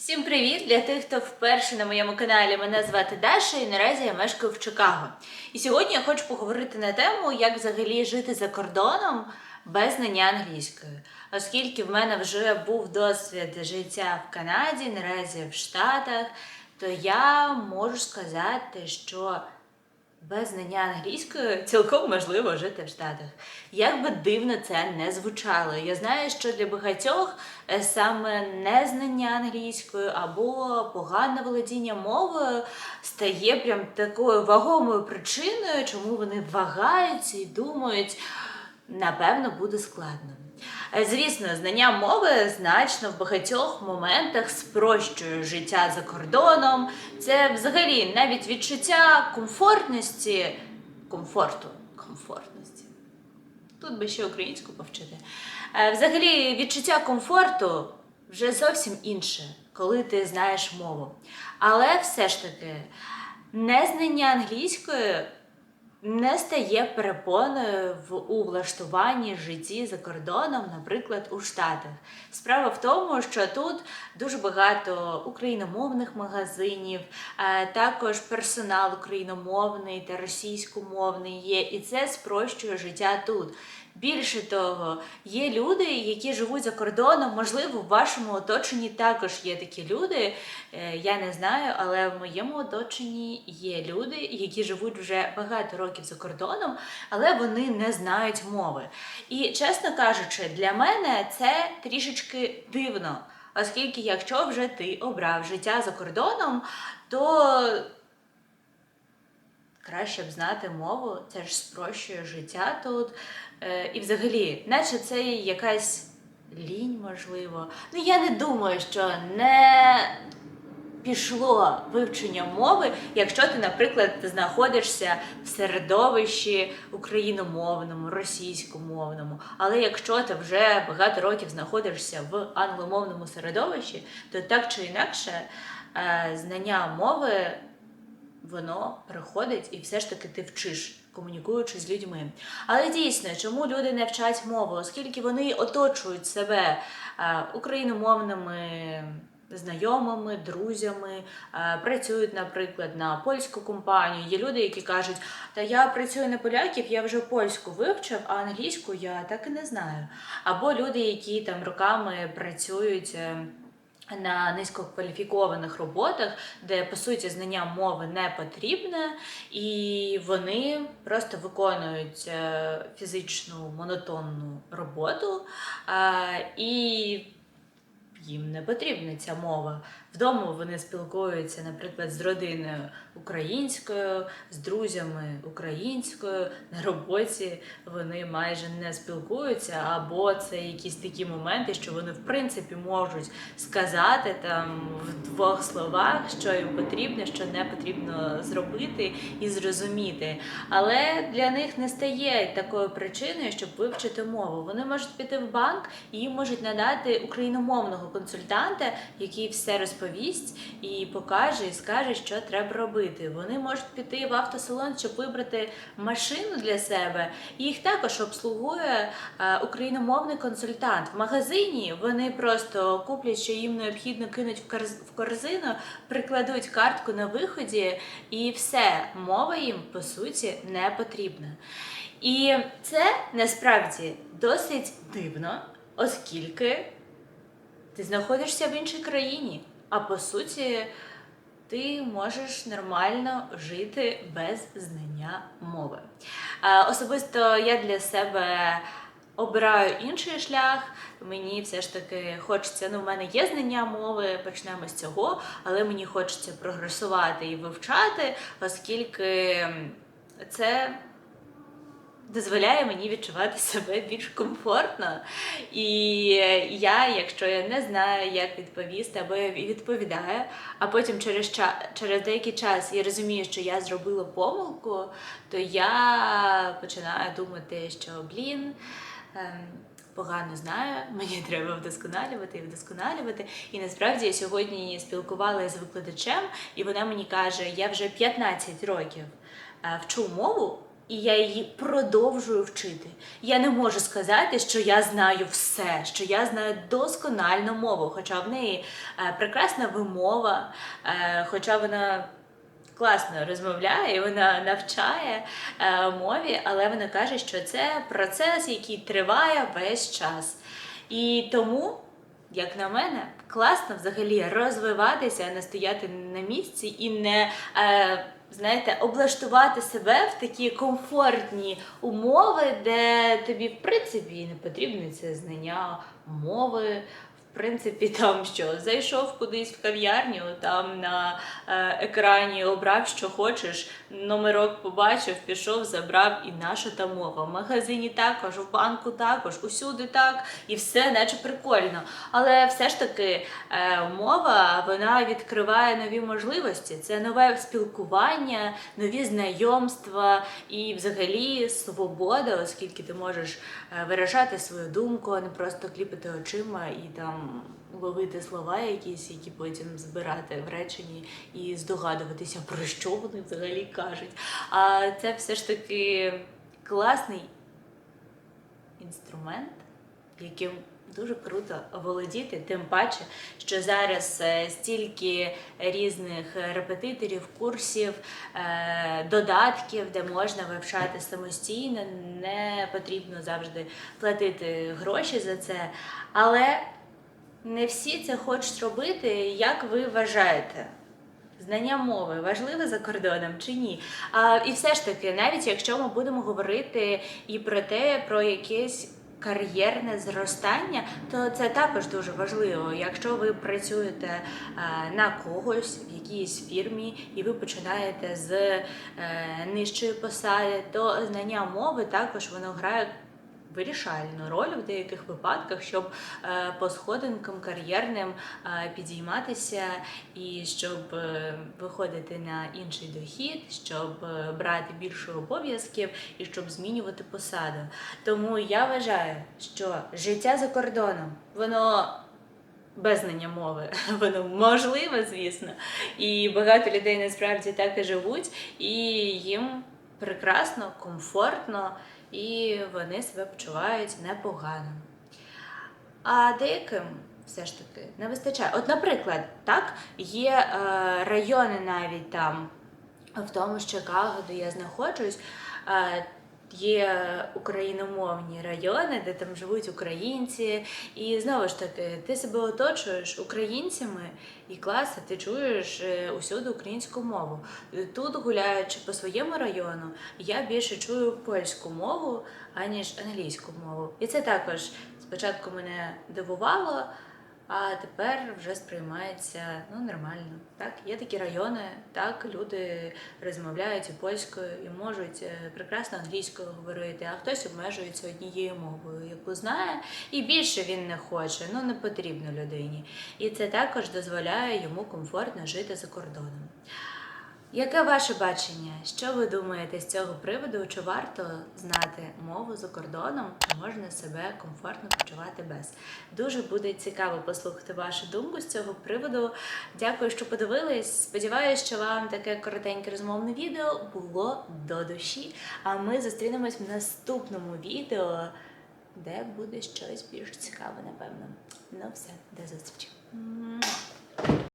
Всім привіт! Для тих, хто вперше на моєму каналі, мене звати Даша і наразі я мешкаю в Чикаго. І сьогодні я хочу поговорити на тему, як взагалі жити за кордоном без знання англійської. Оскільки в мене вже був досвід життя в Канаді, наразі в Штатах, то я можу сказати, що без знання англійської цілком можливо жити в Штатах. Як би дивно це не звучало. Я знаю, що для багатьох е, саме незнання англійської або погане володіння мовою стає прям такою вагомою причиною, чому вони вагаються і думають, напевно, буде складно. Е, Звісно, знання мови значно в багатьох моментах спрощує життя за кордоном. Це взагалі навіть відчуття комфортності, комфорту, комфортності. Тут би ще українську повчити. Е, Взагалі, відчуття комфорту вже зовсім інше, коли ти знаєш мову. Але все ж таки, незнання англійської не стає перепоною в у влаштуванні житті за кордоном, наприклад, у Штатах. Справа в тому, що тут дуже багато україномовних магазинів, е, також персонал україномовний та російськомовний є, і це спрощує життя тут. Більше того, є люди, які живуть за кордоном. Можливо, в вашому оточенні також є такі люди. е, Я не знаю, але в моєму оточенні є люди, які живуть вже багато років за кордоном, але вони не знають мови. І чесно кажучи, для мене це трішечки дивно. Оскільки, якщо вже ти обрав життя за кордоном, то краще б знати мову, це ж спрощує життя тут. Е, і взагалі, наче це якась лінь, можливо. Ну я не думаю, що не пішло вивчення мови, якщо ти, наприклад, знаходишся в середовищі україномовному, російськомовному. Але якщо ти вже багато років знаходишся в англомовному середовищі, то так чи інакше е, знання мови воно приходить і все ж таки ти вчиш. Комунікуючи з людьми. Але дійсно, чому люди не вчать мову? Оскільки вони оточують себе е, україномовними знайомими, друзями, е, працюють, наприклад, на польську компанію. Є люди, які кажуть, та я працюю на поляків, я вже польську вивчив, а англійську я так і не знаю. Або люди, які там роками працюють. На низькокваліфікованих роботах, де по суті знання мови не потрібне, і вони просто виконують е, фізичну монотонну роботу, е, і їм не потрібна ця мова. Вдома вони спілкуються, наприклад, з родиною українською, з друзями українською. На роботі вони майже не спілкуються, або це якісь такі моменти, що вони в принципі можуть сказати там в двох словах, що їм потрібно, що не потрібно зробити і зрозуміти. Але для них не стає такою причиною, щоб вивчити мову. Вони можуть піти в банк і їм можуть надати україномовного консультанта, який все розповість і покаже, і скаже, що треба робити. Вони можуть піти в автосалон, щоб вибрати машину для себе. Їх також обслугує е, україномовний консультант. В магазині вони просто куплять, що їм необхідно кинуть в корзину, прикладуть картку на виході, і все, мова їм по суті не потрібна. І це насправді досить дивно, оскільки ти знаходишся в іншій країні, а по суті, ти можеш нормально жити без знання мови. Е, Особисто я для себе обираю інший шлях. Мені все ж таки хочеться, ну, в мене є знання мови, почнемо з цього, але мені хочеться прогресувати і вивчати, оскільки це дозволяє мені відчувати себе більш комфортно. І я, якщо я не знаю, як відповісти, або я відповідаю, а потім через ча- через деякий час я розумію, що я зробила помилку, то я починаю думати, що блін. ем, Погано знаю, мені треба вдосконалювати і вдосконалювати. І насправді я сьогодні спілкувалася з викладачем, і вона мені каже: я вже 15 років е, вчу мову, і я її продовжую вчити. Я не можу сказати, що я знаю все, що я знаю досконально мову, хоча в неї е, прекрасна вимова, е, хоча вона класно розмовляє, вона навчає е, мові, але вона каже, що це процес, який триває весь час. І тому, як на мене, класно взагалі розвиватися, не стояти на місці і не. Е, Знаєте, облаштувати себе в такі комфортні умови, де тобі, в принципі, не потрібне це знання мови. Принципі, там що зайшов кудись в кав'ярню, там на е, екрані обрав, що хочеш, номерок побачив, пішов, забрав, і наша та мова. В магазині також, в банку також, усюди так, і все, наче прикольно. Але все ж таки е, мова вона відкриває нові можливості. Це нове спілкування, нові знайомства і взагалі свобода, оскільки ти можеш е, виражати свою думку, а не просто кліпати очима і там ловити слова якісь, які потім збирати в реченні і здогадуватися, про що вони взагалі кажуть. А це все ж таки класний інструмент, яким дуже круто володіти, тим паче, що зараз е, стільки різних репетиторів, курсів, е, додатків, де можна вивчати самостійно, не потрібно завжди платити гроші за це. Але не всі це хочуть робити, як ви вважаєте. Знання мови важливе за кордоном чи ні? А, і все ж таки, навіть якщо ми будемо говорити і про те, про якесь кар'єрне зростання, то це також дуже важливо. Якщо ви працюєте а, на когось в якійсь фірмі і ви починаєте з е, нижчої посади, то знання мови також воно грає вирішальну роль в деяких випадках, щоб е, по сходинкам кар'єрним е, підійматися і щоб е, виходити на інший дохід, щоб брати більше обов'язків і щоб змінювати посаду. Тому я вважаю, що життя за кордоном воно. Без знання мови воно можливе, звісно, і багато людей насправді так і живуть, і їм прекрасно, комфортно, і вони себе почувають непогано. А деяким все ж таки не вистачає. От, наприклад, так, є е, райони навіть там, в тому ж Чикаго, де я знаходжусь. Е, Є україномовні райони, де там живуть українці, і знову ж таки, ти себе оточуєш українцями, і клас, ти чуєш е, усюди українську мову. Тут, гуляючи по своєму району, я більше чую польську мову, аніж англійську мову. І це також спочатку мене дивувало, а тепер вже сприймається ну нормально. Так, є такі райони, так люди розмовляють польською і можуть е, прекрасно англійською говорити, а хтось обмежується однією мовою, яку знає, і більше він не хоче. Ну не потрібно людині. І це також дозволяє йому комфортно жити за кордоном. Яке ваше бачення? Що ви думаєте з цього приводу? Чи варто знати мову за кордоном? Чи можна себе комфортно почувати без? Дуже буде цікаво послухати вашу думку з цього приводу. Дякую, що подивились. Сподіваюся, що вам таке коротеньке розмовне відео було до душі. А ми зустрінемось в наступному відео, де буде щось більш цікаве, напевно. Ну все, до зустрічі.